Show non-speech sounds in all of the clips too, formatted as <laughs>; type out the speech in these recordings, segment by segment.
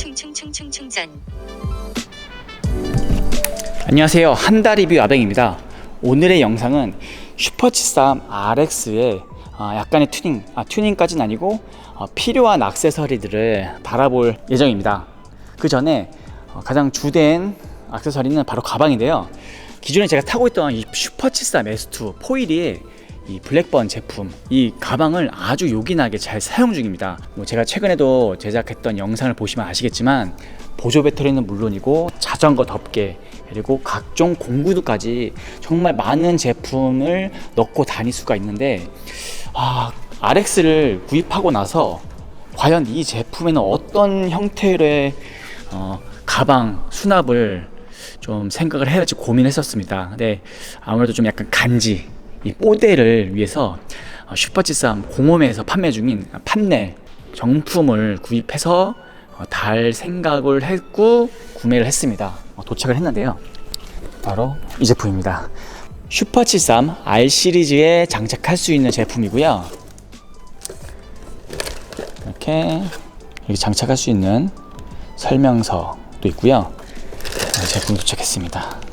충충충충충전 안녕하세요. 한달 리뷰 아뱅입니다. 오늘의 영상은 슈퍼73 RX의 아, 약간의 튜닝, 아, 튜닝까지는 아니고 어, 필요한 악세서리들을 바라볼 예정입니다. 그 전에 어, 가장 주된 악세서리는 바로 가방인데요. 기존에 제가 타고 있던 이 슈퍼73 S2 포일이 이 블랙번 제품 이 가방을 아주 요긴하게 잘 사용 중입니다 뭐 제가 최근에도 제작했던 영상을 보시면 아시겠지만 보조 배터리는 물론이고 자전거 덮개 그리고 각종 공구두까지 정말 많은 제품을 넣고 다닐 수가 있는데 아 RX를 구입하고 나서 과연 이 제품에는 어떤 형태의 어, 가방 수납을 좀 생각을 해야 할지 고민했었습니다. 근데 아무래도 좀 약간 간지 이 뽀대를 위해서 어, 슈퍼치삼 공홈에서 판매 중인 판넬 정품을 구입해서 어, 달 생각을 했고 구매를 했습니다. 어, 도착을 했는데요. 바로 이 제품입니다. 슈퍼치삼 R 시리즈에 장착할 수 있는 제품이고요. 이렇게 이렇게 장착할 수 있는 설명서도 있고요. 네, 제품 도착했습니다.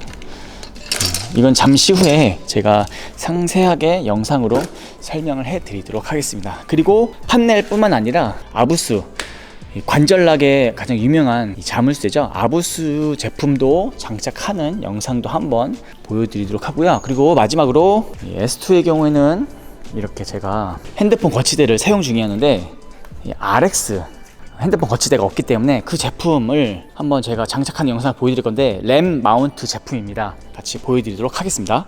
음, 이건 잠시 후에 제가 상세하게 영상으로 설명을 해 드리도록 하겠습니다. 그리고 판넬 뿐만 아니라 아부스 이 관절락의 가장 유명한 이 자물쇠죠. 아부스 제품도 장착하는 영상도 한번 보여드리도록 하고요. 그리고 마지막으로 이 S2의 경우에는 이렇게 제가 핸드폰 거치대를 사용 중이었는데 이 RX 핸드폰 거치대가 없기 때문에 그 제품을 한번 제가 장착하는 영상을 보여드릴 건데 램 마운트 제품입니다. 같이 보여드리도록 하겠습니다.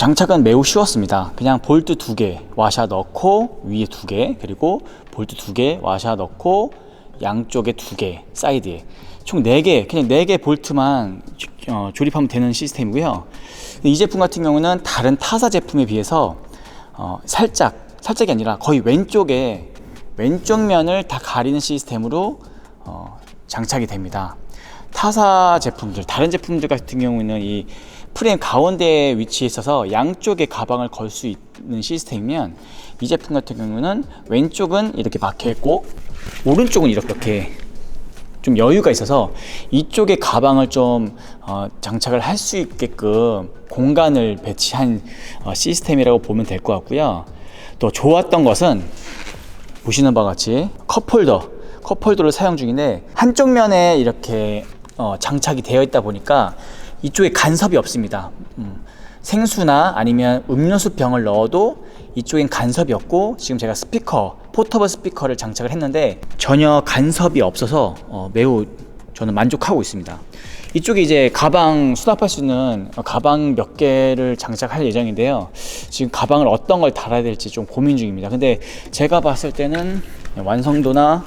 장착은 매우 쉬웠습니다. 그냥 볼트 두 개, 와샤 넣고 위에 두 개, 그리고 볼트 두 개, 와샤 넣고 양쪽에 두 개, 사이드에 총 네 개, 그냥 네 개 볼트만 어, 조립하면 되는 시스템이고요. 이 제품 같은 경우는 다른 타사 제품에 비해서 어, 살짝, 살짝이 아니라 거의 왼쪽에 왼쪽 면을 다 가리는 시스템으로 어, 장착이 됩니다. 타사 제품들, 다른 제품들 같은 경우는 이 프레임 가운데에 위치해 있어서 양쪽에 가방을 걸 수 있는 시스템이면 이 제품 같은 경우는 왼쪽은 이렇게 막혀 있고 오른쪽은 이렇게 좀 여유가 있어서 이쪽에 가방을 좀 어, 장착을 할 수 있게끔 공간을 배치한 어, 시스템이라고 보면 될 것 같고요. 또 좋았던 것은 보시는 바와 같이 컵홀더, 컵홀더를 사용 중인데 한쪽 면에 이렇게 어, 장착이 되어 있다 보니까 이쪽에 간섭이 없습니다. 음, 생수나 아니면 음료수 병을 넣어도 이쪽엔 간섭이 없고 지금 제가 스피커 포터블 스피커를 장착을 했는데 전혀 간섭이 없어서 어, 매우 저는 만족하고 있습니다. 이쪽에 이제 가방 수납할 수 있는 어, 가방 몇 개를 장착할 예정인데요. 지금 가방을 어떤 걸 달아야 될지 좀 고민 중입니다. 근데 제가 봤을 때는 완성도나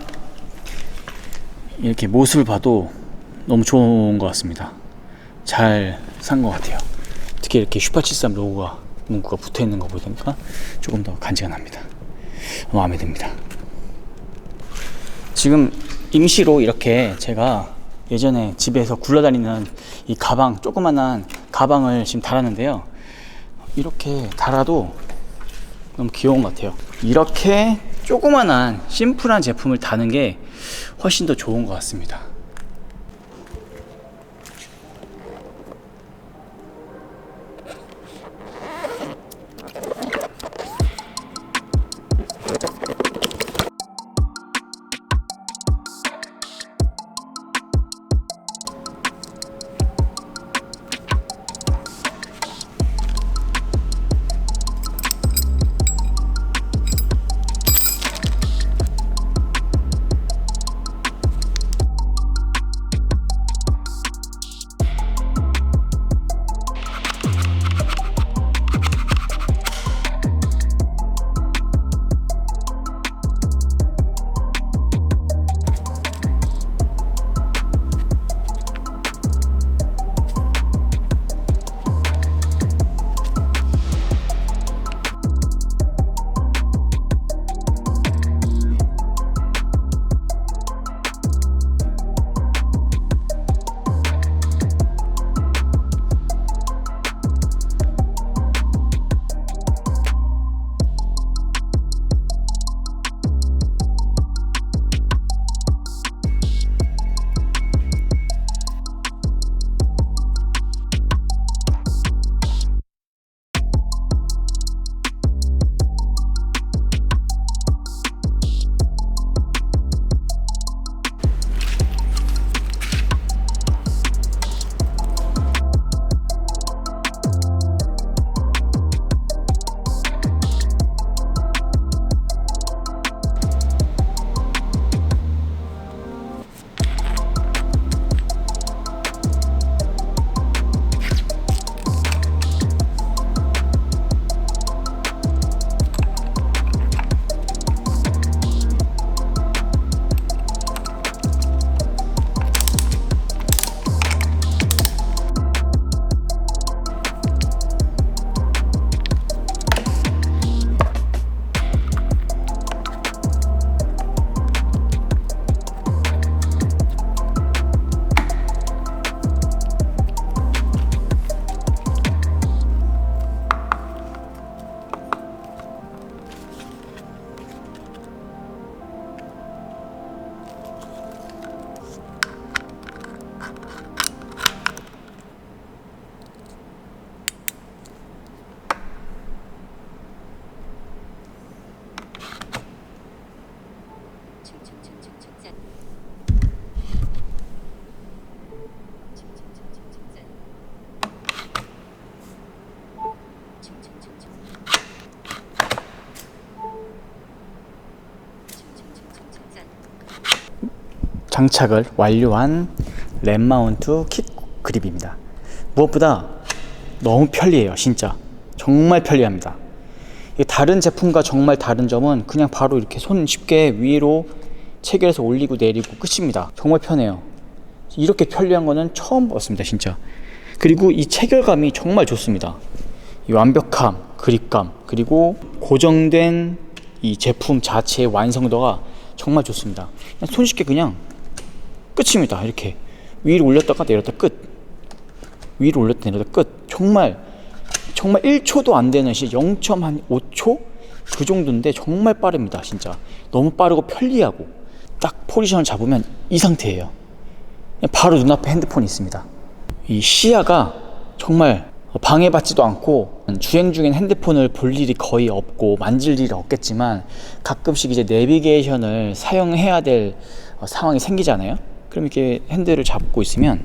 이렇게 모습을 봐도 너무 좋은 것 같습니다. 잘 산 것 같아요. 특히 이렇게 슈퍼치삼 로고가 문구가 붙어 있는 거 보니까 조금 더 간지가 납니다. 마음에 듭니다. 지금 임시로 이렇게 제가 예전에 집에서 굴러다니는 이 가방, 조그만한 가방을 지금 달았는데요. 이렇게 달아도 너무 귀여운 것 같아요. 이렇게 조그만한 심플한 제품을 다는 게 훨씬 더 좋은 것 같습니다. 장착을 완료한 램 마운트 킥 그립입니다. 무엇보다 너무 편리해요, 진짜. 정말 편리합니다. 다른 제품과 정말 다른 점은 그냥 바로 이렇게 손 쉽게 위로 체결해서 올리고 내리고 끝입니다. 정말 편해요. 이렇게 편리한 거는 처음 봤습니다, 진짜. 그리고 이 체결감이 정말 좋습니다. 이 완벽함, 그립감, 그리고 고정된 이 제품 자체의 완성도가 정말 좋습니다. 그냥 손쉽게 그냥 끝입니다. 이렇게 위로 올렸다가 내렸다 끝. 위로 올렸다 내렸다 끝. 정말 정말 1초도 안 되는 시 0.5초 그 정도인데 정말 빠릅니다. 진짜 너무 빠르고 편리하고 딱 포지션을 잡으면 이 상태예요. 바로 눈앞에 핸드폰이 있습니다. 이 시야가 정말 방해받지도 않고 주행 중엔 핸드폰을 볼 일이 거의 없고 만질 일이 없겠지만 가끔씩 이제 내비게이션을 사용해야 될 어, 상황이 생기잖아요. 그럼 이렇게 핸들을 잡고 있으면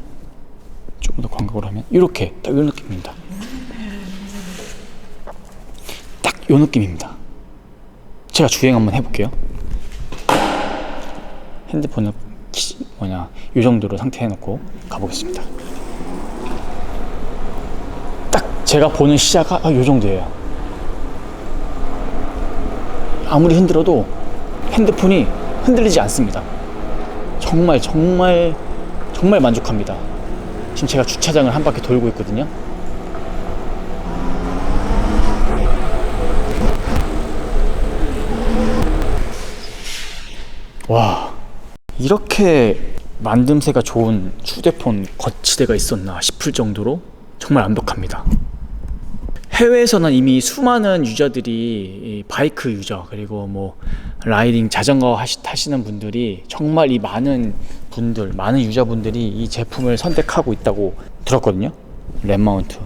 조금 더 광각으로 하면 이렇게 딱 이런 느낌입니다. 딱 이 느낌입니다. 제가 주행 한번 해볼게요. 핸드폰을 키- 뭐냐 이 정도로 상태 해놓고 가보겠습니다. 딱 제가 보는 시야가 아, 요 정도예요. 아무리 흔들어도 핸드폰이 흔들리지 않습니다. 정말 정말 정말 만족합니다. 지금 제가 주차장을 한 바퀴 돌고 있거든요. 와 이렇게 만듦새가 좋은 휴대폰 거치대가 있었나 싶을 정도로 정말 완벽합니다. 해외에서는 이미 수많은 유저들이 이 바이크 유저 그리고 뭐 라이딩 자전거 타시는 분들이 정말 이 많은 분들 많은 유저분들이 이 제품을 선택하고 있다고 들었거든요. 램마운트.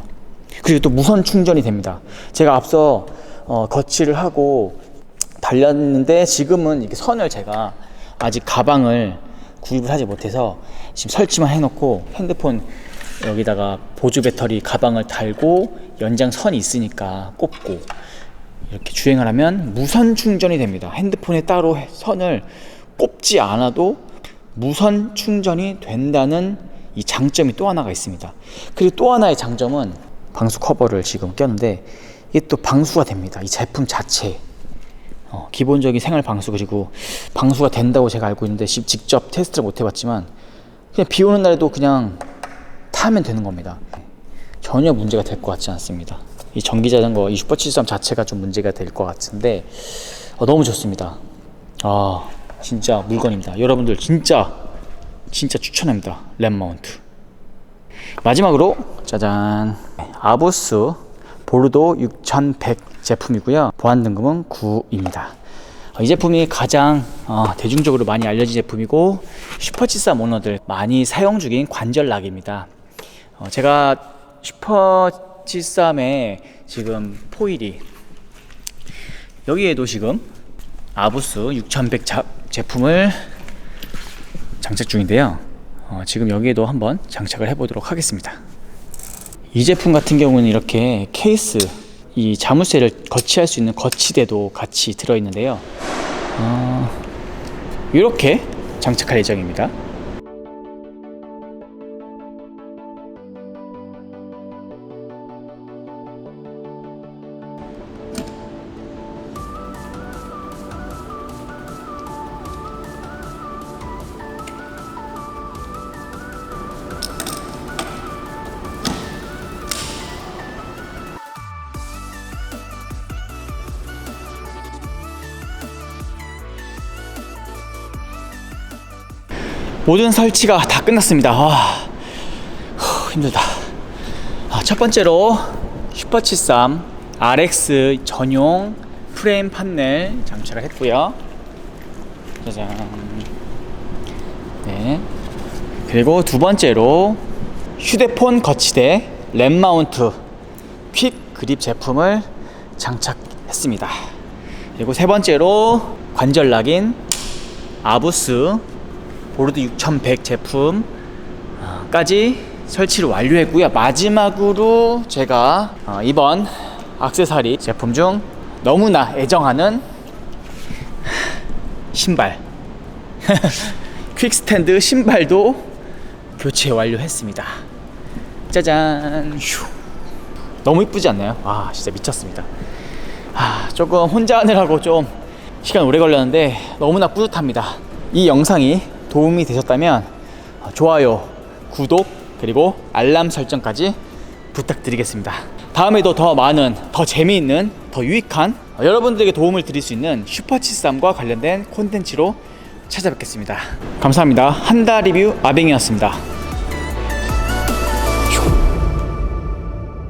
그리고 또 무선 충전이 됩니다. 제가 앞서 어, 거치를 하고 달렸는데 지금은 이렇게 선을 제가 아직 가방을 구입을 하지 못해서 지금 설치만 해놓고 핸드폰 여기다가 보조 배터리 가방을 달고 연장선이 있으니까 꼽고 이렇게 주행을 하면 무선 충전이 됩니다. 핸드폰에 따로 선을 꼽지 않아도 무선 충전이 된다는 이 장점이 또 하나가 있습니다. 그리고 또 하나의 장점은 방수 커버를 지금 꼈는데 이게 또 방수가 됩니다. 이 제품 자체. 어, 기본적인 생활 방수 그리고 방수가 된다고 제가 알고 있는데 시- 직접 테스트를 못 해봤지만 그냥 비 오는 날에도 그냥 타면 되는 겁니다. 전혀 문제가 될 것 같지 않습니다. 이 전기 자전거 이 슈퍼 73 자체가 좀 문제가 될 것 같은데 어, 너무 좋습니다. 아 진짜 물건입니다. 여러분들 진짜 진짜 추천합니다. 램 마운트. 마지막으로 짜잔 아부스 보르도 6100 제품이고요. 보안 등급은 9입니다. 이 제품이 가장 어, 대중적으로 많이 알려진 제품이고 슈퍼치사 오너들 많이 사용 중인 관절락입니다. 어, 제가 슈퍼치삼의 지금 포일이 여기에도 지금 아부스 6100 자, 제품을 장착 중인데요. 어, 지금 여기에도 한번 장착을 해보도록 하겠습니다. 이 제품 같은 경우는 이렇게 케이스 이 자물쇠를 거치할 수 있는 거치대도 같이 들어있는데요. 어, 이렇게 장착할 예정입니다. 모든 설치가 다 끝났습니다. 아, 후, 힘들다. 아, 첫 번째로 슈퍼73 RX 전용 프레임 판넬 장착을 했고요. 짜잔. 네. 그리고 두 번째로 휴대폰 거치대 램 마운트 퀵 그립 제품을 장착했습니다. 그리고 세 번째로 관절 락인 아부스 보르드 6100 제품까지 설치를 완료했고요. 마지막으로 제가 어, 이번 악세사리 제품 중 너무나 애정하는 신발 <laughs> 퀵스탠드 신발도 교체 완료했습니다. 짜잔. 휴. 너무 이쁘지 않나요? 아 진짜 미쳤습니다. 아 조금 혼자 하느라고 좀 시간 오래 걸렸는데 너무나 뿌듯합니다. 이 영상이 도움이 되셨다면 어, 좋아요, 구독 그리고 알람 설정까지 부탁드리겠습니다. 다음에도 더 많은, 더 재미있는, 더 유익한 어, 여러분들에게 도움을 드릴 수 있는 슈퍼치쌈과 관련된 콘텐츠로 찾아뵙겠습니다. 감사합니다. 한다 리뷰 아뱅이었습니다.